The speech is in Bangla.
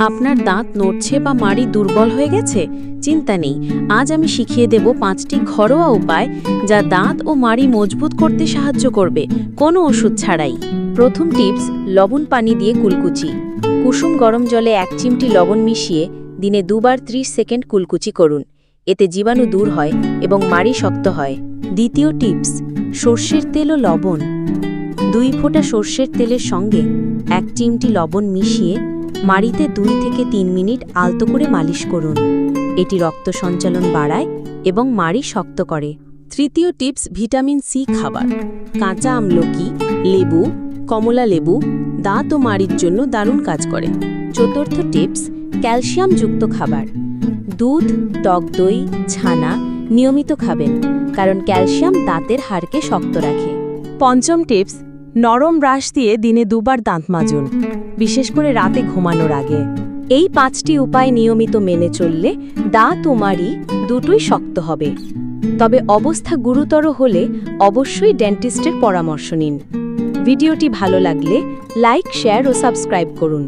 আপনার দাঁত নড়ছে বা মাড়ি দুর্বল হয়ে গেছে? চিন্তা নেই। আজ আমি শিখিয়ে দেব পাঁচটি ঘরোয়া উপায় যা দাঁত ও মাড়ি মজবুত করতে সাহায্য করবে। কোনো ওষুধ ছাড়াই। প্রথম টিপস, লবণ পানি দিয়ে কুলকুচি। কুসুম গরম জলে এক চিমটি লবণ মিশিয়ে দিনে দুবার ৩০ সেকেন্ড কুলকুচি করুন। এতে জীবাণু দূর হয় এবং মাড়ি শক্ত হয়। দ্বিতীয় টিপস, সর্ষের তেল ও লবণ। দুই ফোঁটা সর্ষের তেলের সঙ্গে এক চিমটি লবণ মিশিয়ে মাড়িতে দুই থেকে তিন মিনিট আলতো করে মালিশ করুন। এটি রক্ত সঞ্চালন বাড়ায় এবং মাড়ি শক্ত করে। তৃতীয় টিপস, ভিটামিন সি খাবার। কাঁচা আমলকি, লেবু, কমলা লেবু, দাঁত ও মাড়ির জন্য দারুণ কাজ করে। চতুর্থ টিপস, ক্যালসিয়ামযুক্ত খাবার। দুধ, টক দই, ছানা নিয়মিত খাবেন, কারণ ক্যালসিয়াম দাঁতের হাড়কে শক্ত রাখে। পঞ্চম টিপস নরম ব্রাশ দিয়ে দিনে দুবার দাঁত মাজুন, বিশেষ করে রাতে ঘুমানোর আগে। এই পাঁচটি উপায় নিয়মিত মেনে চললে দাঁত ও মাড়ি দুটোই শক্ত হবে। তবে অবস্থা গুরুতর হলে অবশ্যই ডেন্টিস্টের পরামর্শ নিন। ভিডিওটি ভালো লাগলে লাইক, শেয়ার ও সাবস্ক্রাইব করুন।